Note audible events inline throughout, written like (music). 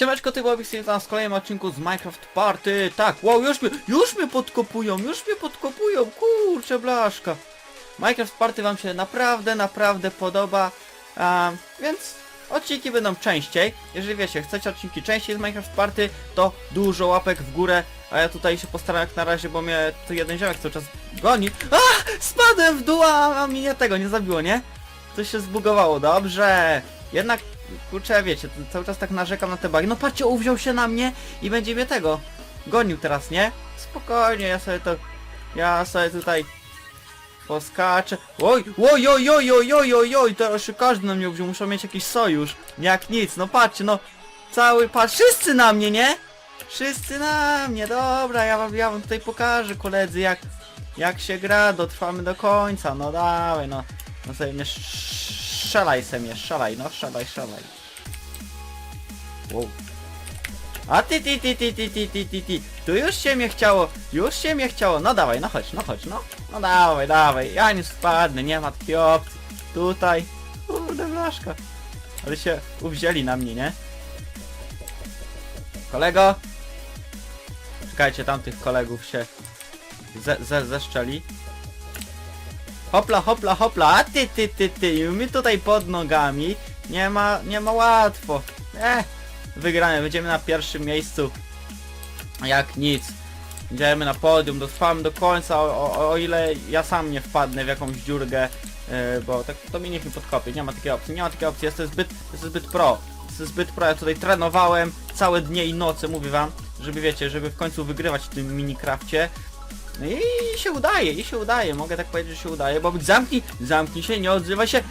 Siemeczko, ty Bobik, witam w kolejnym odcinku z Minecraft Party. Tak, wow, już mnie, już mnie podkopują, już mnie podkopują, kurczę blaszka. Minecraft Party wam się naprawdę, naprawdę podoba, więc odcinki będą częściej. Jeżeli wiecie, chcecie odcinki częściej z Minecraft Party, to dużo łapek w górę, a ja tutaj się postaram jak na razie, bo mnie tu jeden ziomek cały czas goni. A! Spadłem w dół, a a mnie tego nie zabiło, nie? Coś się zbugowało, dobrze. Jednak, kurczę, wiecie, cały czas tak narzekam na te bagi. No patrzcie, uwziął się na mnie i będzie mnie tego gonił teraz, nie? Spokojnie, ja sobie to... Ja sobie tutaj poskaczę. Oj, oj, oj, oj, oj, oj, oj, oj, teraz się każdy na mnie wziął, muszą mieć jakiś sojusz. Jak nic, no patrzcie, no cały, patrz, wszyscy na mnie, nie? Wszyscy na mnie, dobra, ja wam, ja wam tutaj pokażę, koledzy, jak, jak się gra, dotrwamy do końca, no dawaj, no. No sobie mnie szalaj se mnie, szalaj, no szalaj, szalaj. Wow. A ty, ty, ty, ty, ty, ty, ty, ty, ty, tu już się mnie chciało, już się mnie chciało, no dawaj, no chodź, no chodź, no. No dawaj, dawaj, ja nie spadnę, nie ma takiej opcji. Tutaj, kurde blaszka. Ale się uwzięli na mnie, nie? Kolego! Czekajcie, tamtych kolegów się ze, ze, zeszczeli. Hopla, hopla, hopla, a ty, ty, ty, ty, my tutaj pod nogami. Nie ma, nie ma łatwo. Eh, wygramy, będziemy na pierwszym miejscu. Jak nic. Będziemy na podium, dotrwamy do końca, o, o, o ile ja sam nie wpadnę w jakąś dziurkę, yy, bo tak to mnie niech mi podkopie, nie ma takiej opcji, nie ma takiej opcji, jestem zbyt, jestem zbyt pro. Jestem zbyt pro, ja tutaj trenowałem całe dnie i noce, mówię wam, żeby wiecie, żeby w końcu wygrywać w tym Minecrafcie. No i się udaje, i się udaje, mogę tak powiedzieć, że się udaje, bo zamknij, zamknij się, nie odzywaj się.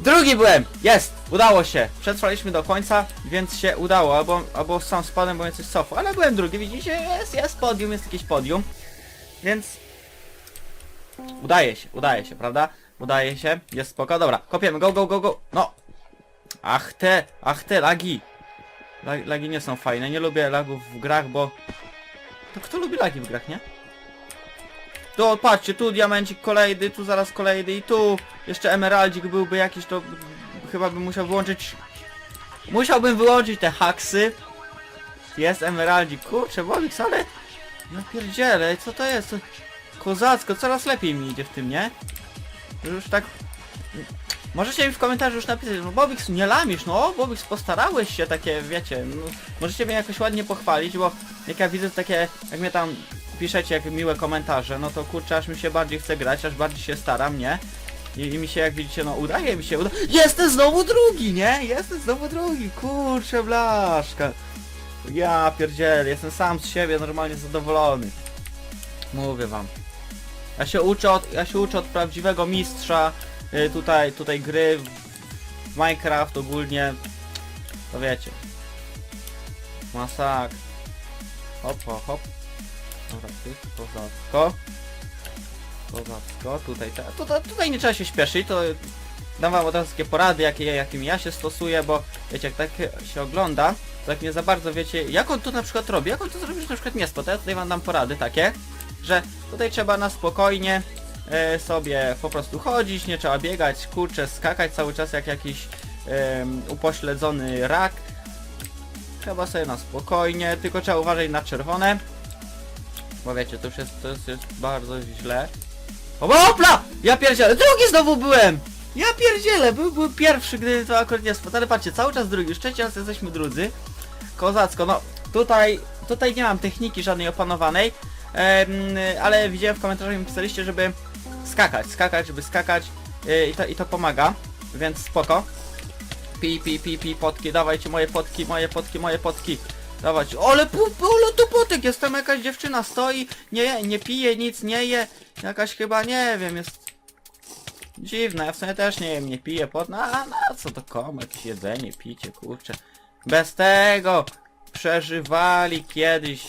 Drugi byłem! Jest! Udało się! Przetrwaliśmy do końca, więc się udało, albo, albo sam spadłem, bo mnie coś cofło, ale byłem drugi, widzicie? Jest, jest podium, jest jakieś podium. Więc... Udaje się, udaje się, prawda? Udaje się, jest spoko, dobra, kopiemy, go, go, go, go, no! Ach te, ach te, lagi! Lag- Lagi nie są fajne, nie lubię lagów w grach, bo... To kto lubi lagi w grach, nie? Tu, patrzcie, tu diamencik kolejny, tu zaraz kolejny i tu jeszcze emeraldzik byłby jakiś, to chyba bym musiał wyłączyć... Musiałbym wyłączyć te haksy. Jest emeraldzik, kurczę, Wobix, ale... Ja pierdzielę, co to jest? Kozacko, coraz lepiej mi idzie w tym, nie? Już tak... Możecie mi w komentarzu już napisać, no Bobix, nie lamisz, no Bobix, postarałeś się, takie, wiecie, no, możecie mnie jakoś ładnie pochwalić, bo jak ja widzę takie, jak mnie tam piszecie jak miłe komentarze, no to kurczę, aż mi się bardziej chce grać, aż bardziej się staram, nie? I, I mi się, jak widzicie, no udaje mi się, uda... Jestem znowu drugi, nie? Jestem znowu drugi, kurczę, blaszka. Ja pierdzielę, jestem sam z siebie normalnie zadowolony. Mówię wam. Ja się uczę od, ja się uczę od prawdziwego mistrza y, tutaj, tutaj gry w Minecraft ogólnie. To wiecie. Masak. Hop, hop, hop. Ty, kozacko. Kozacko, tutaj, tutaj, tutaj nie trzeba się śpieszyć, to dam wam od razu takie porady, jakie, jakimi ja się stosuję, bo wiecie, jak tak się ogląda, to jak nie za bardzo wiecie, jak on to na przykład robi, jak on to zrobi, że na przykład nie to ja tutaj wam dam porady takie, że tutaj trzeba na spokojnie e, sobie po prostu chodzić, nie trzeba biegać, kurczę, skakać cały czas jak jakiś em, upośledzony rak. Trzeba sobie na spokojnie, tylko trzeba uważać na czerwone. Bo wiecie, to już jest, to jest, jest bardzo źle. O, opla! Ja pierdzielę, drugi znowu byłem! Ja pierdzielę, był, był pierwszy, gdy to akurat nie spadł, ale patrzcie, cały czas drugi, już trzeci raz jesteśmy drudzy. Kozacko, no tutaj, tutaj nie mam techniki żadnej opanowanej, ale widziałem w komentarzach mi pisaliście, żeby skakać, skakać, żeby skakać e, i, to, i to pomaga, więc spoko. Pi, pi, pi, pi, potki, dawajcie moje potki, moje potki, moje potki. Dawać, ole, pu, ole tu potek, jest tam jakaś dziewczyna stoi, nie, nie pije, nic nie je, jakaś chyba, nie wiem, jest dziwna, ja w sumie też nie jem, nie piję, pot, no, a na co to komu, jakieś jedzenie, picie, kurczę. Bez tego przeżywali kiedyś,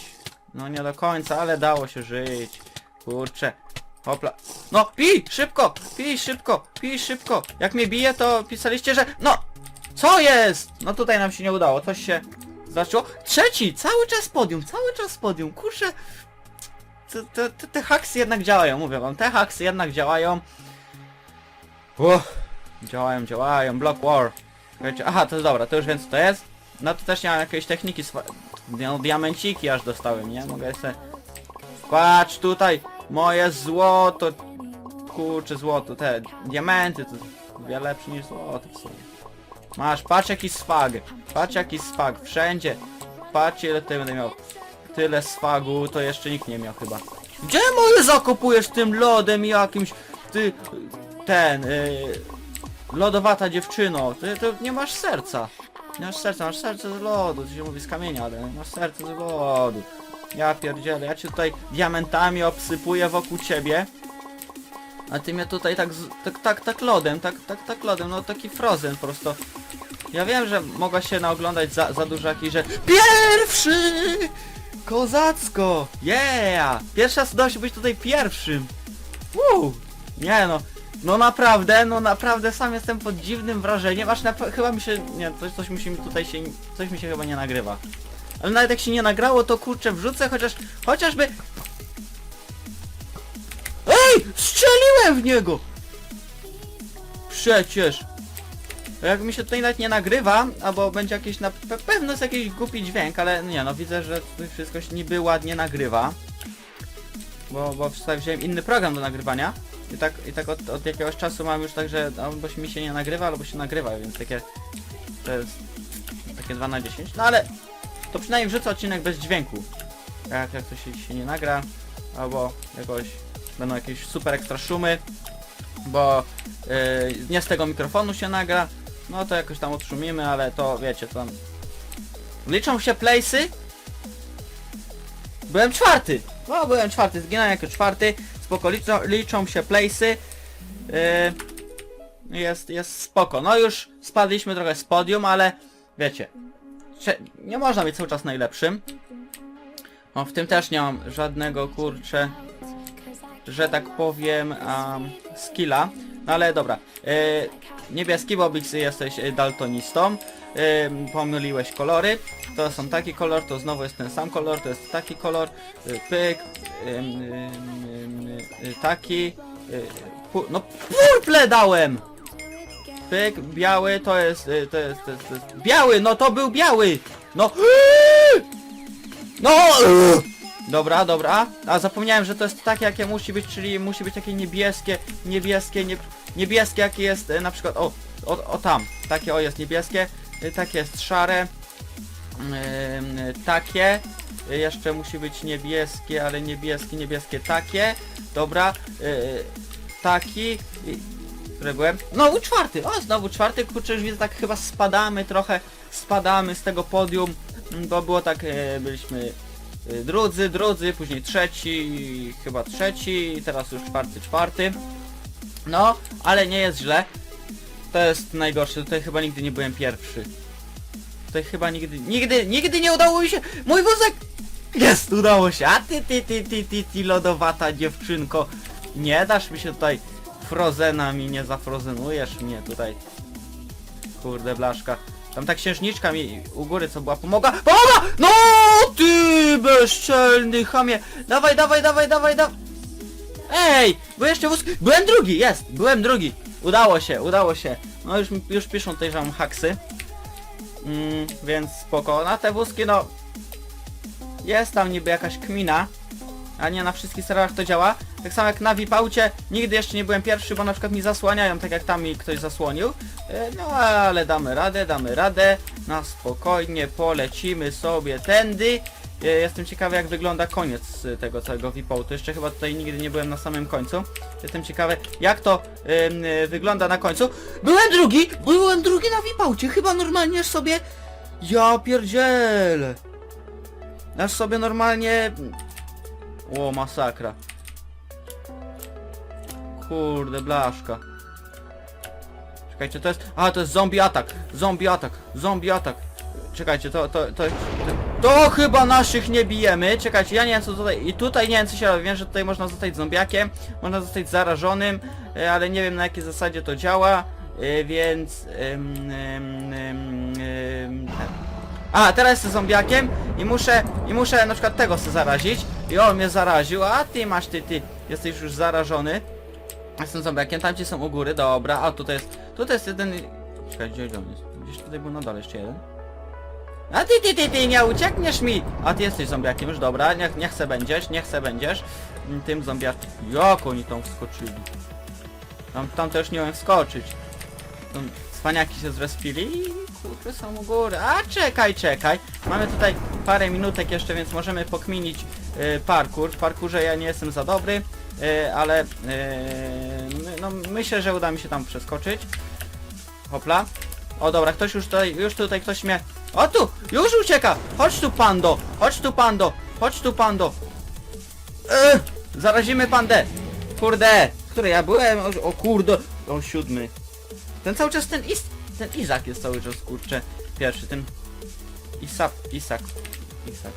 no nie do końca, ale dało się żyć, kurczę. Hopla. No, pij, szybko, pij szybko, pij szybko. Jak mnie bije, to pisaliście, że... No, co jest? No tutaj nam się nie udało, coś się zaczęło. Trzeci, cały czas podium, cały czas podium, kurczę. Te, te, te, te haksy jednak działają, mówię wam, te haksy jednak działają. Uff, działają, działają, Block War. Wiecie, aha, to jest dobra, to już wiem co to jest. No to też nie mam jakiejś techniki. No diamenciki aż dostałem, nie? Mogę se... Patrz tutaj! Moje złoto! Kurczę złoto, te diamenty to wiele lepsze niż złoto w sumie. Masz, patrz jaki swag! Patrz jaki swag, wszędzie! Patrz ile tutaj będę miał. Tyle swagu to jeszcze nikt nie miał chyba. Gdzie moje zakopujesz tym lodem jakimś? Ty... Ten... Yy, lodowata dziewczyno. Ty, ty nie masz serca. Nie masz serca, masz serce z lodu. To się mówi z kamienia, ale masz serce z lodu. Ja pierdzielę, ja cię tutaj diamentami obsypuję wokół ciebie. A ty mnie tutaj tak, z- tak, tak, tak lodem, tak, tak, tak lodem, no taki frozen prosto. Ja wiem, że mogła się naoglądać za, za dużo jakichś rzeczy. Pierwszy! Kozacko! Yeah! Pierwszy raz udało się być tutaj pierwszym. Woo! Nie no. No naprawdę, no naprawdę sam jestem pod dziwnym wrażeniem, aż na, chyba mi się, nie, coś, coś mi tutaj się, coś mi się chyba nie nagrywa. Ale nawet jak się nie nagrało, to kurczę wrzucę, chociaż, chociażby... EJ! Strzeliłem w niego! Przecież! Jak mi się tutaj nawet nie nagrywa, albo będzie jakieś na pe pewno jest jakiś głupi dźwięk, ale nie no widzę, że tutaj wszystko się niby ładnie nagrywa. Bo, bo wziąłem inny program do nagrywania. I tak, i tak od, od jakiegoś czasu mam już tak, że albo mi się nie nagrywa, albo się nagrywa, więc takie to jest takie 2 na 10. No ale to przynajmniej wrzucę odcinek bez dźwięku. Jak, jak to się, się nie nagra, albo jakoś będą jakieś super ekstra szumy, bo yy, nie z tego mikrofonu się nagra, no to jakoś tam odszumimy, ale to wiecie, tam... Liczą się playsy? Byłem czwarty! No, byłem czwarty, zginąłem jako czwarty, spoko, liczą, liczą się playsy. Yy, jest, jest spoko. No już spadliśmy trochę z podium, ale wiecie, nie można być cały czas najlepszym. No w tym też nie mam żadnego kurcze, że tak powiem, um, skilla. No ale dobra. Yy, niebieski, bo Bixy jesteś y, daltonistą. Yy, pomyliłeś kolory. To są taki kolor, to znowu jest ten sam kolor, to jest taki kolor. Yy, pyk. Yy, yy, yy, taki. Pu- no purple dałem! Pyk, biały, to jest, y, to jest, to jest, to jest, biały, no to był biały! No, no, dobra, dobra, a zapomniałem, że to jest takie, jakie musi być, czyli musi być takie niebieskie, niebieskie, nie, niebieskie, jakie jest y, na przykład, o, o, o tam, takie o jest niebieskie, y, takie jest szare, y, takie, jeszcze musi być niebieskie, ale niebieskie, niebieskie, takie, dobra, taki, i- który byłem? No, czwarty, o znowu czwarty, kurczę, już widzę, tak chyba spadamy trochę, spadamy z tego podium, mm, bo było tak, e, byliśmy e, drudzy, drudzy, później trzeci, chyba trzeci, teraz już czwarty, czwarty. No, ale nie jest źle. To jest najgorsze, tutaj chyba nigdy nie byłem pierwszy. Tutaj chyba nigdy, nigdy, nigdy nie udało mi się, mój wózek! Jest, udało się, a ty, ty, ty, ty, ty, ty, lodowata dziewczynko, nie dasz mi się tutaj Frozena mi nie zafrozenujesz mnie tutaj. Kurde blaszka. Tam ta księżniczka mi u góry co była pomaga. Pomaga! No ty bezczelny chamie! Dawaj, dawaj, dawaj, dawaj, dawaj! Ej! Bo jeszcze wóz... Byłem drugi, jest! Byłem drugi! Udało się, udało się. No już, już piszą tutaj, że mam haksy. Mm, więc spoko. Na te wózki no... Jest tam niby jakaś kmina. A nie na wszystkich serwerach to działa. Tak samo jak na Vipaucie, nigdy jeszcze nie byłem pierwszy, bo na przykład mi zasłaniają, tak jak tam mi ktoś zasłonił. E, No ale damy radę, damy radę. Na spokojnie polecimy sobie tędy. E, Jestem ciekawy jak wygląda koniec e, tego całego Vipautu. Jeszcze chyba tutaj nigdy nie byłem na samym końcu. Jestem ciekawy jak to e, wygląda na końcu. Byłem drugi! Byłem drugi na Vipaucie! Chyba normalnie sobie... Ja pierdzielę! Aż sobie normalnie... O, masakra. Kurde, blaszka. Czekajcie, to jest... A, to jest zombie atak! Zombie atak! Zombie atak! Czekajcie, to, to, to, to... Chyba naszych nie bijemy! Czekajcie, ja nie wiem co tutaj... I tutaj nie wiem co się robi. Wiem, że tutaj można zostać zombiakiem, można zostać zarażonym, e, ale nie wiem na jakiej zasadzie to działa, e, więc... em, a, teraz jestem zombiakiem i muszę, i muszę na przykład tego sobie zarazić. I on mnie zaraził, a ty masz, ty, ty, jesteś już zarażony. Jestem zombiakiem, tam ci są u góry, dobra, a tutaj jest, tutaj jest jeden... Czekaj, gdzie on jest? Gdzieś tutaj był na dole jeszcze jeden. A ty, ty, ty, ty, nie uciekniesz mi! A ty jesteś zombiakiem, już dobra, niech, nie chcę będziesz, nie chcę będziesz. Tym zombiakiem. Jak oni tam wskoczyli? Tam, tam już nie umiem wskoczyć. Tam się zrespili i kurczę są u góry. A czekaj, czekaj. Mamy tutaj parę minutek jeszcze, więc możemy pokminić y, parkour. W parkurze ja nie jestem za dobry, y, ale y, no, myślę, że uda mi się tam przeskoczyć. Hopla. O dobra, ktoś już tutaj, już tutaj ktoś mnie... O tu! Już ucieka! Chodź tu pando! Chodź tu pando! Chodź tu pando! Ech, zarazimy pandę! Kurde! Który ja byłem? O, o kurde! O siódmy. Ten cały czas ten Is... Ten Izak jest cały czas kurczę. Pierwszy, ten... Isak... Isak... Isak...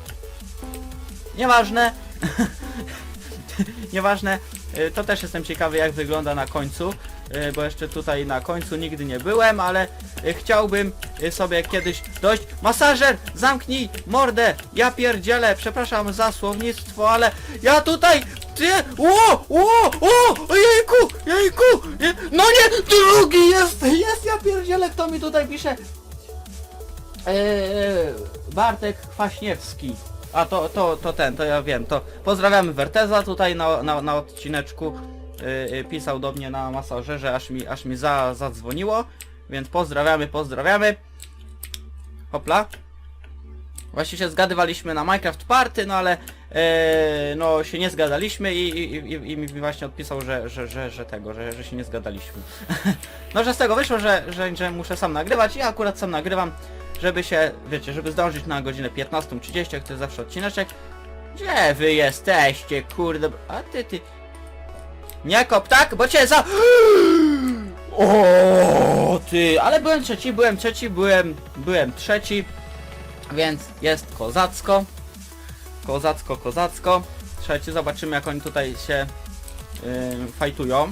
Nieważne! (laughs) Nieważne, to też jestem ciekawy jak wygląda na końcu, y, bo jeszcze tutaj na końcu nigdy nie byłem, ale y, chciałbym sobie kiedyś dojść. Masażer, zamknij mordę! Ja pierdzielę, przepraszam za słownictwo, ale ja tutaj... Ty... Ło! Ło! O! Jejku! Jejku! Je- No nie! Drugi jest! Jest! Ja pierdzielę, kto mi tutaj pisze? Eee, Bartek Kwaśniewski. A to, to, to ten, to ja wiem, to pozdrawiamy Werteza tutaj na, na, na odcineczku. Yy, pisał do mnie na masażerze, aż mi, aż mi za, zadzwoniło. Więc pozdrawiamy, pozdrawiamy. Hopla. Właśnie się zgadywaliśmy na Minecraft Party, no ale e, no się nie zgadaliśmy i, i, i, i mi właśnie odpisał, że, że, że, że tego, że, że się nie zgadaliśmy. (laughs) no że z tego wyszło, że, że, że muszę sam nagrywać i ja akurat sam nagrywam, żeby się, wiecie, żeby zdążyć na godzinę 15.30, jak to jest zawsze odcineczek. Gdzie wy jesteście, kurde, a ty, ty... Nie kop, tak? Bo cię za... (gasps) O ty, ale byłem trzeci, byłem trzeci, byłem, byłem trzeci, więc jest kozacko. Kozacko, kozacko. Trzeci, zobaczymy jak oni tutaj się yy, fajtują.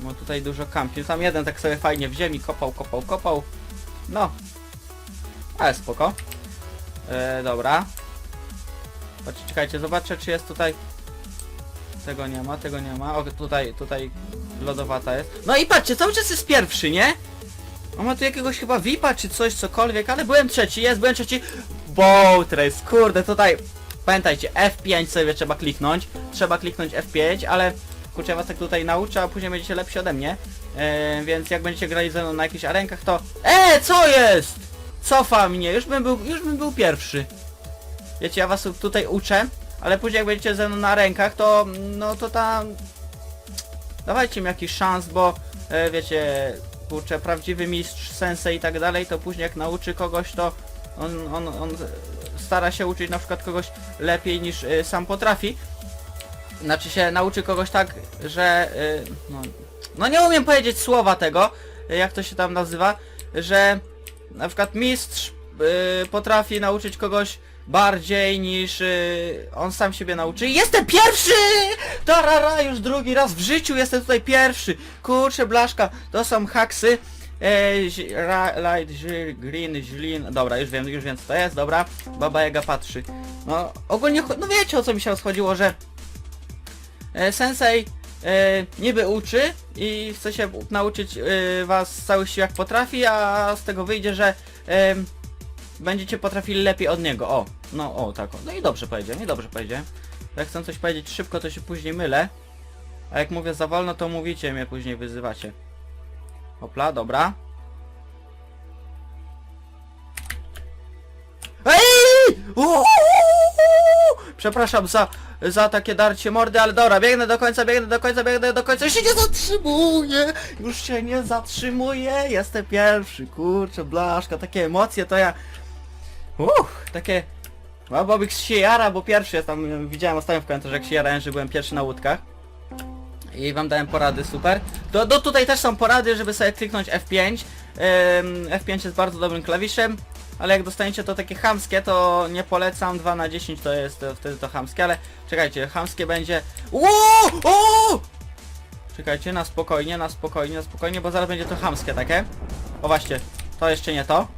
Bo tutaj dużo kampił. Tam jeden tak sobie fajnie w ziemi kopał, kopał, kopał. No. Ale spoko. Yy, dobra. Patrzcie, czekajcie, zobaczę czy jest tutaj... Tego nie ma, tego nie ma. O, tutaj, tutaj lodowata jest. No i patrzcie, cały czas jest pierwszy, nie? On ma tu jakiegoś chyba VIPa czy coś, cokolwiek, ale byłem trzeci, jest, byłem trzeci. Boatrace, kurde, tutaj pamiętajcie, F5 sobie trzeba kliknąć, trzeba kliknąć F5, ale kurczę, ja was tak tutaj nauczę, a później będziecie lepsi ode mnie, e, więc jak będziecie grali ze mną na jakichś arenkach, to... E, co jest? Cofa mnie, już bym był, już bym był pierwszy. Wiecie, ja was tutaj uczę, ale później jak będziecie ze mną na rękach, to no to tam... Dawajcie mi jakiś szans, bo e, wiecie, kurczę, prawdziwy mistrz, sensei i tak dalej, to później jak nauczy kogoś, to on, on, on stara się uczyć na przykład kogoś lepiej niż y, sam potrafi. Znaczy się nauczy kogoś tak, że y, no, no nie umiem powiedzieć słowa tego, y, jak to się tam nazywa, że na przykład mistrz y, potrafi nauczyć kogoś bardziej niż y, on sam siebie nauczy. Jestem pierwszy! Tarara, już drugi raz w życiu jestem tutaj pierwszy. Kurczę, blaszka, to są haksy. E, light, zi- green, źlin. Dobra, już wiem, już wiem co to jest, dobra. Baba Jaga patrzy. No, ogólnie, no wiecie o co mi się rozchodziło, że e, sensei e, niby uczy i chce się nauczyć e, was z całych sił jak potrafi, a z tego wyjdzie, że będziecie potrafili lepiej od niego. O, no o, tak. o. No i dobrze powiedziałem, i dobrze powiedziałem. Jak chcę coś powiedzieć szybko, to się później mylę. A jak mówię za wolno, to mówicie, mnie później wyzywacie. Hopla, dobra. Ej! Przepraszam za, za takie darcie mordy, ale dobra, biegnę do końca, biegnę do końca, biegnę do końca, już się nie zatrzymuję! Już się nie zatrzymuję, jestem pierwszy, kurczę, blaszka, takie emocje to ja... Uff, takie... No, Bobik się jara, bo pierwszy jest tam, widziałem ostatnio w komentarzu, jak się jarałem, że byłem pierwszy na łódkach. I wam dałem porady, super. Do, do tutaj też są porady, żeby sobie kliknąć F5. Ym, F5 jest bardzo dobrym klawiszem, ale jak dostaniecie to takie chamskie, to nie polecam. 2 na 10 to jest e, wtedy to chamskie, ale czekajcie, chamskie będzie... O! Czekajcie, na spokojnie, na spokojnie, na spokojnie, bo zaraz będzie to chamskie takie. O właśnie, to jeszcze nie to.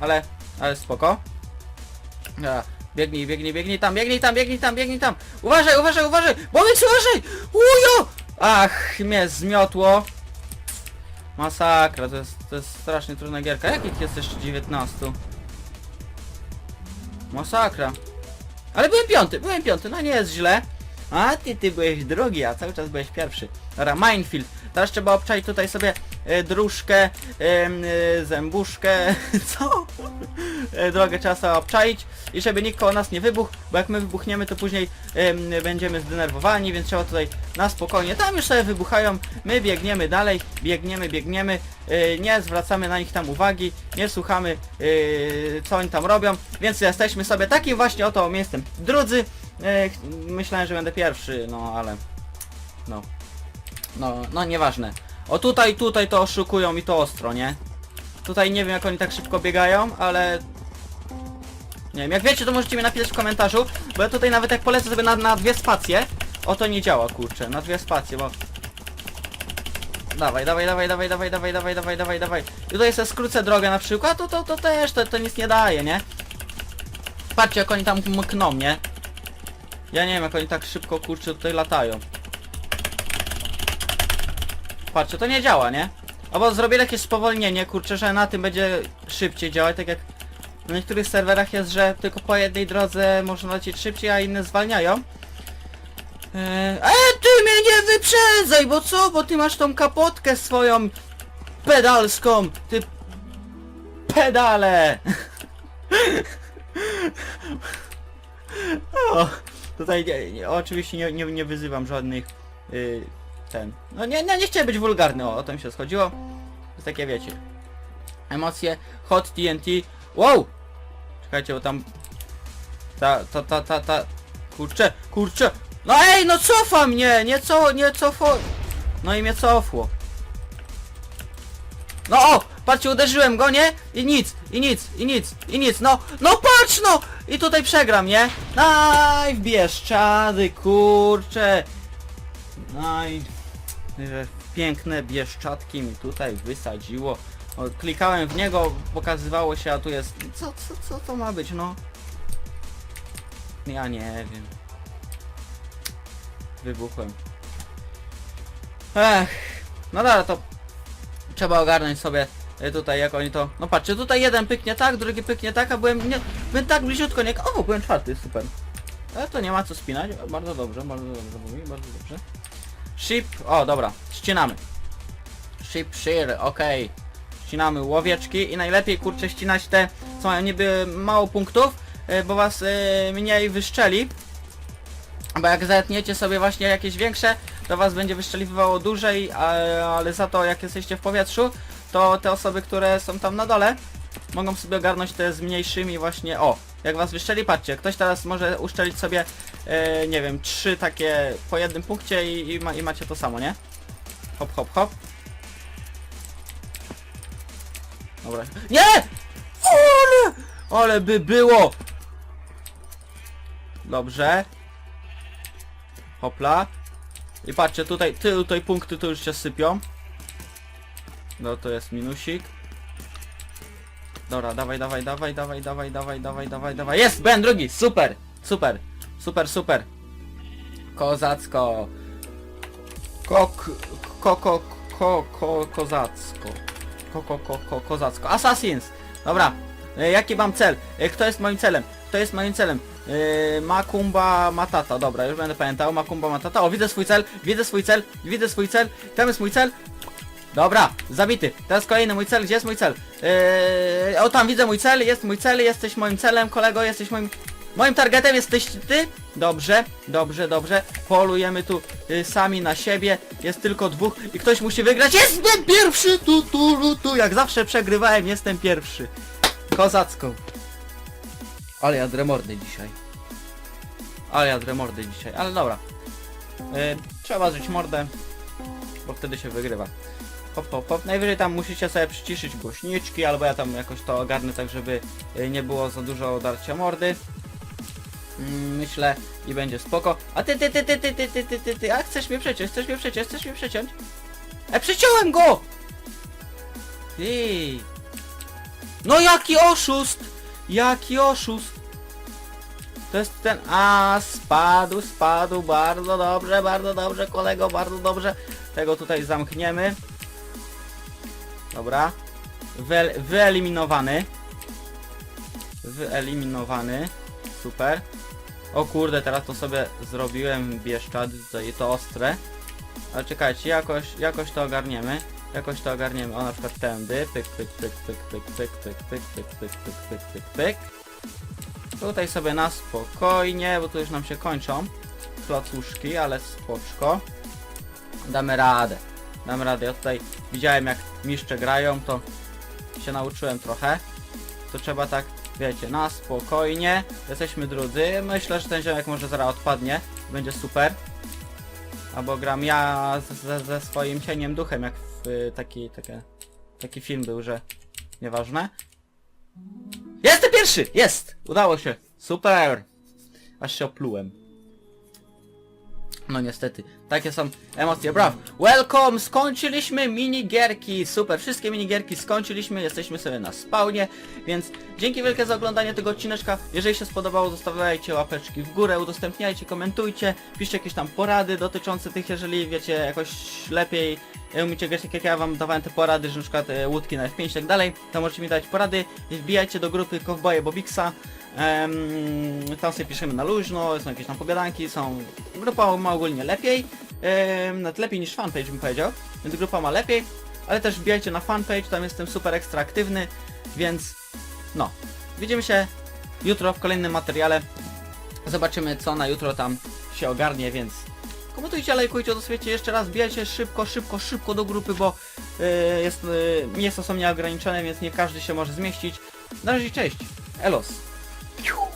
Ale, ale spoko. Dobra, biegnij, biegnij, biegnij tam, biegnij tam, biegnij tam, biegnij tam. Uważaj, uważaj, uważaj! Powiedz, uważaj! Ujo! Ach, mnie zmiotło. Masakra, to jest, to jest strasznie trudna gierka. Jakich jest jeszcze 19? Masakra. Ale byłem piąty, byłem piąty, no nie jest źle. A ty, ty byłeś drugi, a cały czas byłeś pierwszy. Dobra, minefield. Teraz trzeba obczaić tutaj sobie dróżkę, e, e, zębuszkę, (laughs) co? E, drogę trzeba sobie obczaić i żeby nikt koło nas nie wybuchł, bo jak my wybuchniemy, to później em, będziemy zdenerwowani, więc trzeba tutaj na spokojnie. Tam już sobie wybuchają, my biegniemy dalej, biegniemy, biegniemy, e, nie zwracamy na nich tam uwagi, nie słuchamy e, co oni tam robią, więc jesteśmy sobie takim właśnie oto miejscem. Drudzy, e, myślałem, że będę pierwszy, no ale no, no, no nieważne. O tutaj, tutaj to oszukują i to ostro, nie? Tutaj nie wiem jak oni tak szybko biegają, ale nie wiem, jak wiecie to możecie mi napisać w komentarzu, bo ja tutaj nawet jak polecę sobie na, na dwie spacje, o to nie działa kurczę, na dwie spacje, bo... Dawaj, dawaj, dawaj, dawaj, dawaj, dawaj, dawaj, dawaj, dawaj, dawaj. I tutaj sobie skrócę drogę na przykład, to, to, to też, to, to nic nie daje, nie? Patrzcie jak oni tam mkną, nie? Ja nie wiem jak oni tak szybko kurczę tutaj latają. Patrzcie, to nie działa, nie? Albo zrobię jakieś spowolnienie, kurczę, że na tym będzie szybciej działać, tak jak na niektórych serwerach jest, że tylko po jednej drodze można lecieć szybciej, a inne zwalniają. Eee, ty mnie nie wyprzedzaj, bo co? Bo ty masz tą kapotkę swoją pedalską, ty pedale. (laughs) o, tutaj nie, nie, oczywiście nie, nie, nie wyzywam żadnych y, ten. No nie, nie, nie chciałem być wulgarny, o, o to mi się schodziło. Jest takie wiecie. Emocje, hot TNT. Wow! Czekajcie, bo tam... Ta, ta, ta, ta, ta... Kurczę, kurczę! No ej, no cofa mnie! Nie co, nie cofo... No i mnie cofło. No o! Patrzcie, uderzyłem go, nie? I nic, i nic, i nic, i nic, no, no patrz no! I tutaj przegram, nie? Naj, w Bieszczady, kurczę! Że piękne Bieszczadki mi tutaj wysadziło. Klikałem w niego, pokazywało się, a tu jest... Co, co, co to ma być, no? Ja nie wiem. Wybuchłem. Ech, no dobra, to trzeba ogarnąć sobie y, tutaj jak oni to... No patrzcie, tutaj jeden pyknie tak, drugi pyknie tak, a byłem nie... Byłem tak bliziutko, nie... O, byłem czwarty, super. Ale to nie ma co spinać, bardzo dobrze, bardzo dobrze mówi, bardzo dobrze. Ship, o dobra, ścinamy. Ship shear, okej. Ścinamy łowieczki i najlepiej kurczę ścinać te, co mają niby mało punktów, y, bo was y, mniej wyszczeli. Bo jak zetniecie sobie właśnie jakieś większe, to was będzie wyszczeliwało dłużej, ale za to jak jesteście w powietrzu, to te osoby, które są tam na dole, mogą sobie ogarnąć te z mniejszymi właśnie, o, jak was wyszczeli, patrzcie, ktoś teraz może uszczelić sobie, e, nie wiem, trzy takie po jednym punkcie i, i, ma, i macie to samo, nie? Hop, hop, hop. Dobra. Nie! Ale! Ale by było! Dobrze. Hopla. I patrzcie, tutaj, tutaj punkty to już się sypią. No to jest minusik. Dobra, dawaj, dawaj, dawaj, dawaj, dawaj, dawaj, dawaj, dawaj, dawaj. Jest! Ben drugi! Super! Super! Super, super! Kozacko! Kok... Koko... Ko... Ko... Kozacko. Ko... Ko... Ko... Ko... Kozacko. Assassins! Dobra. E, jaki mam cel? E, kto jest moim celem? Kto jest moim celem? E, Makumba Matata. Dobra, już będę pamiętał. Makumba Matata. O, widzę swój cel. Widzę swój cel. Widzę swój cel. Tam jest mój cel. Dobra, zabity. Teraz kolejny mój cel. Gdzie jest mój cel? Eee, o tam widzę mój cel, jest mój cel, jesteś moim celem, kolego, jesteś moim... Moim targetem jesteś ty? Dobrze, dobrze, dobrze. Polujemy tu y, sami na siebie. Jest tylko dwóch i ktoś musi wygrać. Jestem pierwszy! Tu, tu, tu, tu. Jak zawsze przegrywałem, jestem pierwszy. Kozacką. Ale ja dremordy dzisiaj. Ale ja dremordy dzisiaj, ale dobra. Y, trzeba zżyć mordę, bo wtedy się wygrywa. Hop, hop, hop. Najwyżej tam musicie sobie przyciszyć głośniczki, albo ja tam jakoś to ogarnę tak, żeby y, nie było za dużo darcia mordy. Mm, Myślę i będzie spoko. A ty, ty, ty, ty, ty, ty, ty, ty, ty, ty, a chcesz mnie przeciąć, chcesz mnie przeciąć, chcesz mnie przeciąć? E, przeciąłem go! Ty. No jaki oszust! Jaki oszust! To jest ten... A, spadł, spadł, bardzo dobrze, bardzo dobrze, kolego, bardzo dobrze. Tego tutaj zamkniemy. Dobra. Wyel wyeliminowany. wyeliminowany. Super. O kurde, teraz to sobie zrobiłem bieszczad, tutaj to ostre. Ale czekajcie, jakoś, jakoś to ogarniemy. Jakoś to ogarniemy. O, na przykład tędy. Pyk, pyk, pyk, pyk, pyk, pyk, pyk, pyk, pyk, pyk, pyk, pyk, pyk, pyk. Tutaj sobie na spokojnie, bo tu już nam się kończą placuszki, ale spoczko. Damy radę. Damy radę. Ja tutaj widziałem jak mistrze grają, to się nauczyłem trochę. To trzeba tak, wiecie, na spokojnie. Jesteśmy drudzy. Myślę, że ten ziomek może zaraz odpadnie. Będzie super. Albo gram ja ze, ze, ze swoim cieniem duchem, jak w y, taki, takie, taki film był, że nieważne. Jestem pierwszy! Jest! Udało się! Super! Aż się oplułem. No niestety, takie są emocje, braw. Welcome! Skończyliśmy minigierki, super, wszystkie minigierki skończyliśmy, jesteśmy sobie na spawnie, więc dzięki wielkie za oglądanie tego odcineczka. Jeżeli się spodobało, zostawiajcie łapeczki w górę, udostępniajcie, komentujcie, piszcie jakieś tam porady dotyczące tych, jeżeli wiecie jakoś lepiej e, umiecie grać tak jak ja wam dawałem te porady, że na przykład e, łódki na F5 i tak dalej, to możecie mi dać porady, wbijajcie do grupy Cowboye Bobixa, Tam sobie piszemy na luźno, są jakieś tam pogadanki, są... Grupa ma ogólnie lepiej, em, nawet lepiej niż fanpage bym powiedział, więc grupa ma lepiej, ale też wbijajcie na fanpage, tam jestem super ekstra aktywny, więc no, widzimy się jutro w kolejnym materiale, zobaczymy co na jutro tam się ogarnie, więc komentujcie, lajkujcie, odoswiecie jeszcze raz, wbijajcie szybko, szybko, szybko do grupy, bo y, jest, y, miejsca są nieograniczone, więc nie każdy się może zmieścić. Na razie cześć, Elos! you